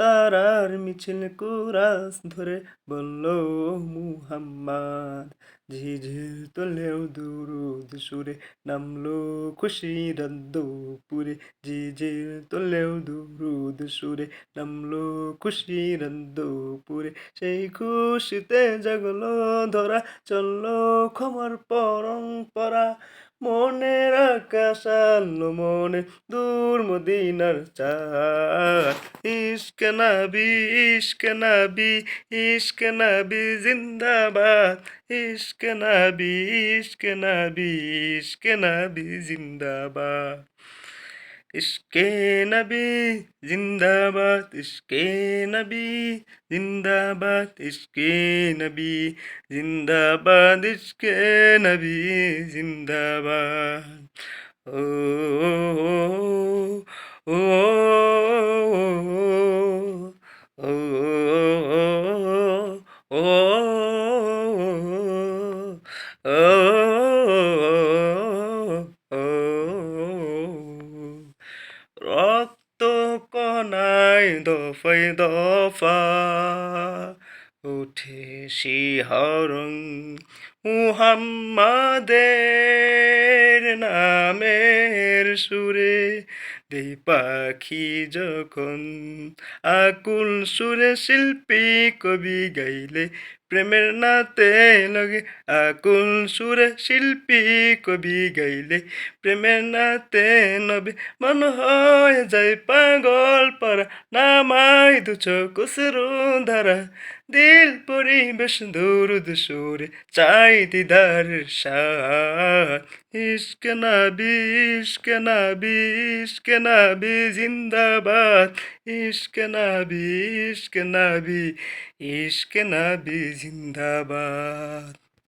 তারার মিছিল কুরাস ধরে বলল মুহাম্মদ ঝিঝির তোলেও দুরুদ সুরে নামলো খুশির দুপুরে ঝিঝির তোলেও দুরুদ সুরে নামলো খুশির দুপুরে সেই খুশিতে জাগলো, ধরা চলল ক্ষমার পরম্পরা। মনের আকাশ আলো মনে দূর মদিনার চাঁদ। ইশক নবী ইশক নবী ইশক নবী জিন্দাবাদ। ইশক নাবি ইশক নাবি ইশক নাবি জিন্দাবাদ। ইশকে নবী জিন্দাবাদ, ইশকে নবী জিন্দাবাদ, ইশকে নবী জিন্দাবাদ, ইশকে নবী জিন্দাবাদ। ও ও ও রক্ত কনায় দফায় দফা, উঠে শিহরণ মুহাম্মাদের নামের সুরে, দেই পাখি যখন আকুল সুরে শিল্পী কবি গাইলে প্রেমের নাতে লগে আকুল সুরে শিল্পী কবি গাইলে। প্রেমের নাতে নবে মন হয়ে যায় পাগল পারা। নামাই দু কুসরু ধারা দিল পরিবেশ দুরুদ সুরে, চাই দিদার সাথ। ইশক নাবি ইশক নাবি ইশক নাবি জিন্দাবাদ। ইশক নাবি ইশক নাবি ইশক নাবি জিন্দাবাদ।